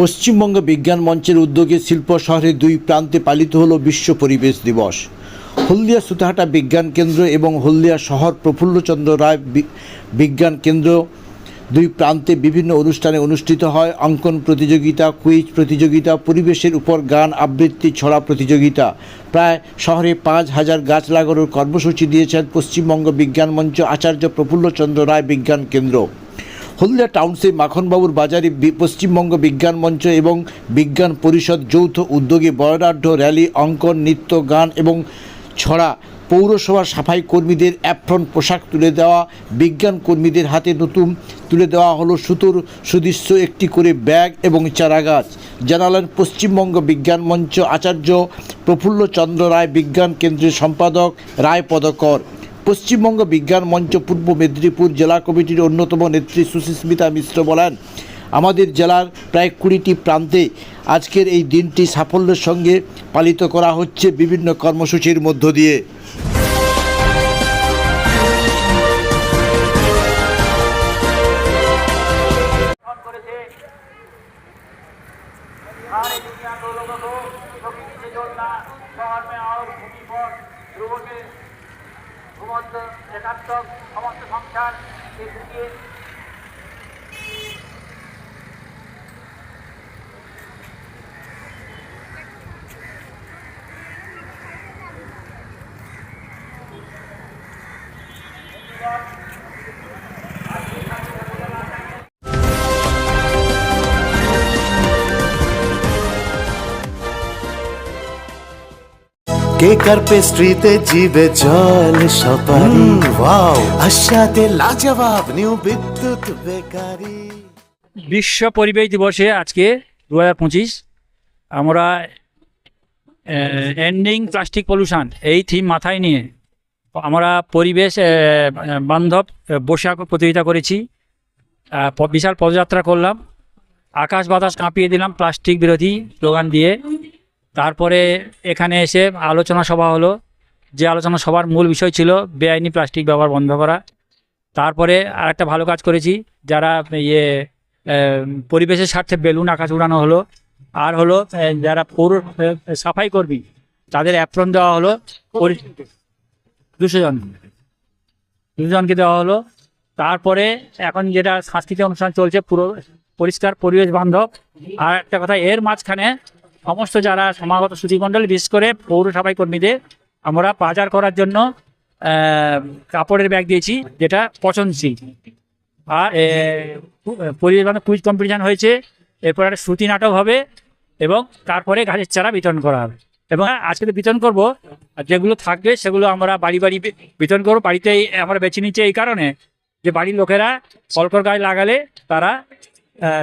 পশ্চিমবঙ্গ বিজ্ঞান মঞ্চের উদ্যোগে শিল্প শহরের দুই প্রান্তে পালিত হল বিশ্ব পরিবেশ দিবস। হলদিয়া সুতাহাটা বিজ্ঞান কেন্দ্র এবং হলদিয়া শহর প্রফুল্লচন্দ্র রায় বিজ্ঞান কেন্দ্র দুই প্রান্তে বিভিন্ন অনুষ্ঠানে অনুষ্ঠিত হয়। অঙ্কন প্রতিযোগিতা, কুইজ প্রতিযোগিতা, পরিবেশের উপর গান আবৃত্তি, ছড়া প্রতিযোগিতা। প্রায় শহরে পাঁচ হাজার গাছ লাগানোর কর্মসূচি দিয়েছেন পশ্চিমবঙ্গ বিজ্ঞান মঞ্চ আচার্য প্রফুল্লচন্দ্র রায় বিজ্ঞান কেন্দ্র। হলদিয়া টাউনশিপ মাখনবাবুর বাজারে পশ্চিমবঙ্গ বিজ্ঞান মঞ্চ এবং বিজ্ঞান পরিষদ যৌথ উদ্যোগে বর্ণাঢ্য র্যালি, অঙ্কন, নৃত্য, গান এবং ছড়া পৌরসভার সাফাই কর্মীদের অ্যাপ্রন, পোশাক তুলে দেওয়া, বিজ্ঞান কর্মীদের হাতে নতুন তুলে দেওয়া হলো সুতোর সুদৃশ্য, একটি করে ব্যাগ এবং চারাগাছ। জানালেন পশ্চিমবঙ্গ বিজ্ঞান মঞ্চ আচার্য প্রফুল্ল চন্দ্র রায়, বিজ্ঞান কেন্দ্রের সম্পাদক রায় পদকর পশ্চিমবঙ্গ বিজ্ঞান মঞ্চ পূর্ব মেদিনীপুর জেলা কমিটির অন্যতম নেত্রী সুস্মিতা মিশ্র বলেন, আমাদের জেলার প্রায় কুড়িটি প্রান্তে আজকের এই দিনটি সাফল্যের সঙ্গে পালিত করা হচ্ছে বিভিন্ন কর্মসূচির মধ্য দিয়ে। একাত্মক সমস্ত সংসার এদিকে Thank you. लिए কেকার পেস্ট্রিতে জিবে জল সপারি ওয়াও। আশাতে লাজবাব নিউ বিদ্যুৎ বেকারি। বিশ্ব পরিবেশ দিবসে আজকে দু হাজার পঁচিশ আমরা এন্ডিং প্লাস্টিক পলিউশন এই থিম মাথায় নিয়ে আমরা পরিবেশ বান্ধব বসে প্রতিযোগিতা করেছি। বিশাল পদযাত্রা করলাম। আকাশ বাতাস কাঁপিয়ে দিলাম প্লাস্টিক বিরোধী স্লোগান দিয়ে। তারপরে এখানে এসে আলোচনা সভা হলো। যে আলোচনা সভার মূল বিষয় ছিল বেআইনি প্লাস্টিক ব্যবহার বন্ধ করা। তারপরে আর একটা ভালো কাজ করেছি, যারা ইয়ে পরিবেশের স্বার্থে বেলুন আকাশ উড়ানো হলো। আর হলো যারা পৌর সাফাই কর্মী, তাদের অ্যাপ্রন দেওয়া হলো। দুশো জন। দুশো জনকে দেওয়া হলো। তারপরে এখন যেটা সাংস্কৃতিক অনুষ্ঠান চলছে, পুরো পরিষ্কার পরিবেশ বান্ধব। আর একটা কথা, এর মাঝখানে সমস্ত যারা সমাগত সুধীমণ্ডল বিশেষ করে পৌরসভায় কর্মীদের, আমরা বাজার করার জন্য কাপড়ের ব্যাগ দিয়েছি, যেটা পচনশীল। আর পরিবেশ বান্ধব কুইজ কম্পিটিশান হয়েছে, এরপর একটা শ্রুতি নাটক হবে এবং তারপরে গাছের চারা বিতরণ করা হবে। এবং আজকে তো বিতরণ করব যেগুলো থাকবে সেগুলো আমরা বাড়ি বাড়ি বিতরণ করব। বাড়িতেই আমরা বেছে নিচ্ছি এই কারণে যে বাড়ির লোকেরা কলকর গাছ লাগালে তারা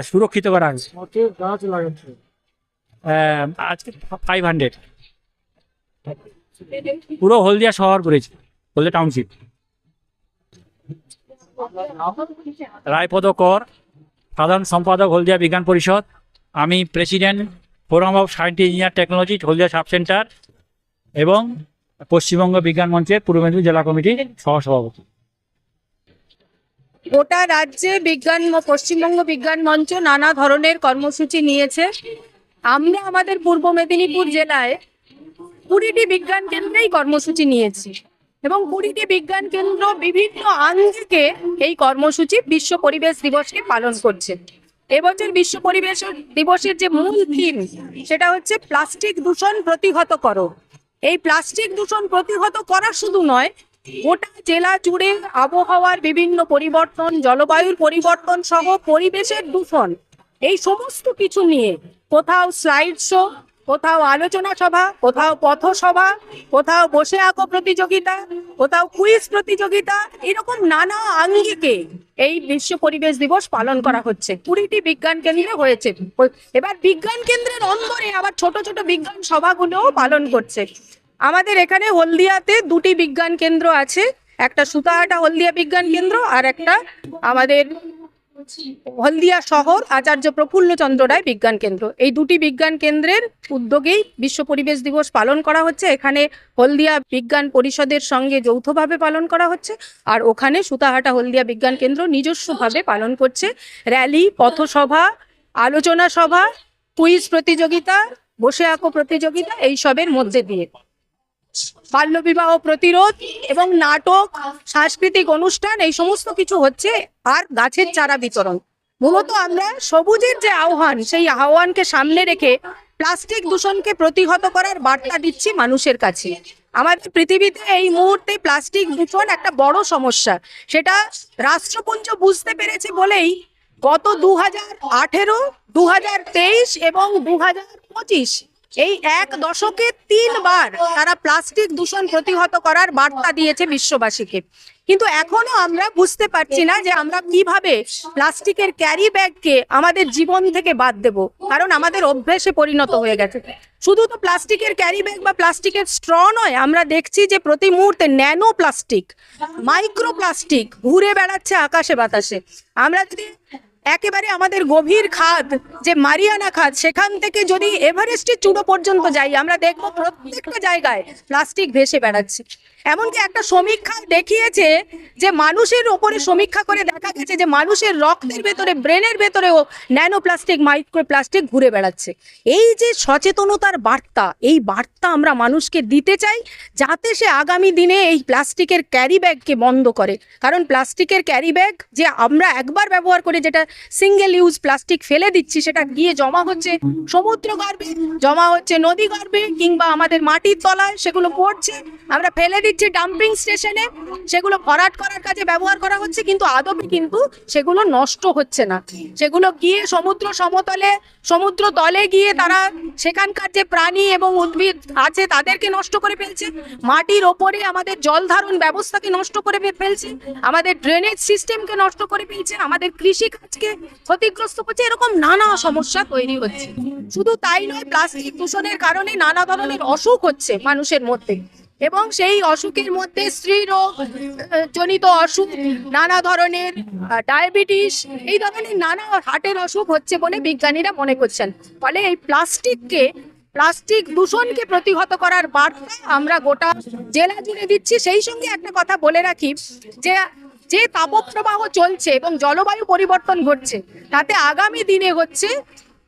সুরক্ষিত করা গাছ লাগাচ্ছে। আজকে ফাইভ হান্ড্রেড পুরো হলদিয়া শহর করেছে হলদিয়া টাউনশিপ রায়পদ কর সাধারণ সম্পাদক হলদিয়া বিজ্ঞান পরিষদ। আমি president forum of science engineer technology Haldia sub centre এবং পশ্চিমবঙ্গ বিজ্ঞান মঞ্চের পূর্ব মেদিনীপুর জেলা কমিটির সহসভাপতি। গোটা রাজ্যে বিজ্ঞান, পশ্চিমবঙ্গ বিজ্ঞান মঞ্চ নানা ধরনের কর্মসূচি নিয়েছে। আমরা আমাদের পূর্ব মেদিনীপুর জেলায় কুড়িটি বিজ্ঞান কেন্দ্রেই কর্মসূচি নিয়েছি এবং কুড়িটি বিজ্ঞান কেন্দ্র বিভিন্ন আঙ্গিকে এই কর্মসূচি বিশ্ব পরিবেশ দিবসকে পালন করছে। এবছর বিশ্ব পরিবেশ দিবসের যে মূল থিম সেটা হচ্ছে প্লাস্টিক দূষণ প্রতিহত করো। এই প্লাস্টিক দূষণ প্রতিহত করা শুধু নয়, গোটা জেলা জুড়ে আবহাওয়ার বিভিন্ন পরিবর্তন, জলবায়ুর পরিবর্তন সহ পরিবেশের দূষণ এই সমস্ত কিছু নিয়ে কোথাও স্লাইড শো কোথাও আলোচনা সভা, কোথাও পথসভা, কোথাও বসে আঁকো প্রতিযোগিতা, কোথাও কুইজ প্রতিযোগিতা, এরকম নানা আঙ্গিকে এই বিশ্ব পরিবেশ দিবস পালন করা হচ্ছে। কুড়িটি বিজ্ঞান কেন্দ্রে হয়েছে। এবার বিজ্ঞান কেন্দ্রের অন্দরে আবার ছোট ছোট বিজ্ঞান সভাগুলোও পালন করছে। আমাদের এখানে হলদিয়াতে দুটি বিজ্ঞান কেন্দ্র আছে। একটা সুতাহাটা হলদিয়া বিজ্ঞান কেন্দ্র আর একটা আমাদের হলদিয়া শহর আচার্য প্রফুল্লচন্দ্র রায় বিজ্ঞান কেন্দ্র। এই দুটি বিজ্ঞান কেন্দ্রের উদ্যোগেই বিশ্ব পরিবেশ দিবস পালন করা হচ্ছে। এখানে হলদিয়া বিজ্ঞান পরিষদের সঙ্গে যৌথভাবে পালন করা হচ্ছে আর ওখানে সুতাহাটা হলদিয়া বিজ্ঞান কেন্দ্র নিজস্বভাবে পালন করছে। র্যালি, পথসভা, আলোচনা সভা, কুইজ প্রতিযোগিতা, বসে আঁকো প্রতিযোগিতা এইসবের মধ্যে দিয়ে। বাল্যবিবাহ প্রতিরোধ এবং নাটক, সাংস্কৃতিক অনুষ্ঠান, এই সমস্ত কিছু হচ্ছে আর গাছের চারা বিতরণ। মূলত আমরা সবুজের যে আহ্বান, সেই আহ্বানকে সামনে রেখে প্লাস্টিক দূষণকে প্রতিহত করার বার্তা দিচ্ছি মানুষের কাছে। আমাদের পৃথিবীতে এই মুহূর্তে প্লাস্টিক দূষণ একটা বড় সমস্যা। সেটা রাষ্ট্রপুঞ্জ বুঝতে পেরেছে বলেই গত দু হাজার আঠেরো দু হাজার তেইশ এবং দু হাজার পঁচিশ এই এক দশকে তিনবার তারা প্লাস্টিক দূষণ প্রতিহত করার বার্তা দিয়েছে বিশ্ববাসীকে। কিন্তু এখনও আমরা বুঝতে পারছি না যে আমরা কীভাবে প্লাস্টিকের ক্যারি ব্যাগকে আমাদের জীবন থেকে বাদ দেব, কারণ আমাদের অভ্যেসে পরিণত হয়ে গেছে। শুধু তো প্লাস্টিকের ক্যারি ব্যাগ বা প্লাস্টিকের স্ট্র নয়, আমরা দেখছি যে প্রতি মুহূর্তে ন্যানো প্লাস্টিক, মাইক্রো প্লাস্টিক ঘুরে বেড়াচ্ছে আকাশে বাতাসে। আমরা যদি একেবারে আমাদের গভীর খাদ, যে মারিয়ানা খাদ, সেখান থেকে যদি এভারেস্টের চূড়ো পর্যন্ত যাই, আমরা দেখব প্রত্যেকটা জায়গায় প্লাস্টিক ভেসে বেড়াচ্ছে। এমনকি একটা সমীক্ষা দেখিয়েছে যে মানুষের ওপরে সমীক্ষা করে দেখা গেছে যে মানুষের রক্তের ভেতরে, ব্রেনের ভেতরেও ন্যানো প্লাস্টিক মাইক্রো প্লাস্টিক ঘুরে বেড়াচ্ছে। এই যে সচেতনতার বার্তা, এই বার্তা আমরা মানুষকে দিতে চাই যাতে সে আগামী দিনে এই প্লাস্টিকের ক্যারি ব্যাগকে বন্ধ করে। কারণ প্লাস্টিকের ক্যারি ব্যাগ যে আমরা একবার ব্যবহার করে যেটা সিঙ্গেল ইউজ প্লাস্টিক ফেলে দিচ্ছি, সেটা গিয়ে জমা হচ্ছে সমুদ্র গর্ভে, জমা হচ্ছে নদী গর্ভে কিংবা আমাদের মাটির তলায়, সেগুলো পড়ছে, আমরা ফেলে দিচ্ছি। ডাম্পিং স্টেশনে সেগুলো ভরাট করার কাজে ব্যবহার করা হচ্ছে, কিন্তু আদপে কিন্তু সেগুলো নষ্ট হচ্ছে না। সেগুলো গিয়ে সমুদ্র সমতলে, সমুদ্র তলে গিয়ে তারা সেখানকার যে প্রাণী এবং উদ্ভিদ আছে, তাদেরকে নষ্ট করে ফেলছে। মাটির ওপরে আমাদের জল ধারণ ব্যবস্থাকে নষ্ট করে ফেলছে। আমাদের ড্রেনেজ সিস্টেমকে নষ্ট করে ফেলছে। আমাদের কৃষি কাজকে ক্ষতিগ্রস্ত করছে। এরকম নানা সমস্যা তৈরি হচ্ছে। শুধু তাই নয়, প্লাস্টিক দূষণের কারণে নানা ধরনের অসুখ হচ্ছে মানুষের মধ্যে। এবং সেই অসুখের মধ্যে স্ত্রী রোগ আহ, জনিত অসুখ নানা ধরনের ডায়াবেটিস এই ধরনের নানা হার্টের অসুখ হচ্ছে বলে বিজ্ঞানীরা মনে করছেন। ফলে এই প্লাস্টিককে প্লাস্টিক দূষণকে প্রতিহত করার বার্তা আমরা গোটা জেলা জুড়ে দিচ্ছি। সেই সঙ্গে একটা কথা বলে রাখি যে যে তাপপ্রবাহ চলছে এবং জলবায়ু পরিবর্তন ঘটছে তাতে আগামী দিনে হচ্ছে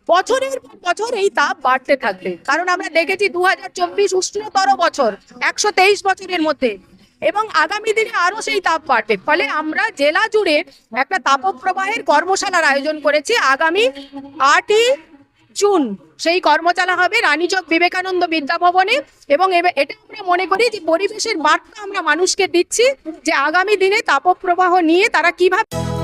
বছরের পর বছর এই তাপ বাড়তে থাকবে। কারণ আমরা দেখেছি দু হাজার চব্বিশ উষ্ণতর বছর, একশো তেইশ বছরের মধ্যে। এবং আগামী দিনে আরও সেই তাপ বাড়বে। ফলে আমরা জেলা জুড়ে একটা তাপপ্রবাহের কর্মশালার আয়োজন করেছি আগামী আটই জুন। সেই কর্মশালা হবে রানীচক বিবেকানন্দ বিদ্যাভবনে। এবে- এটা আমরা মনে করি যে পরিবেশের বার্তা আমরা মানুষকে দিচ্ছি যে আগামী দিনে তাপপ্রবাহ নিয়ে তারা কীভাবে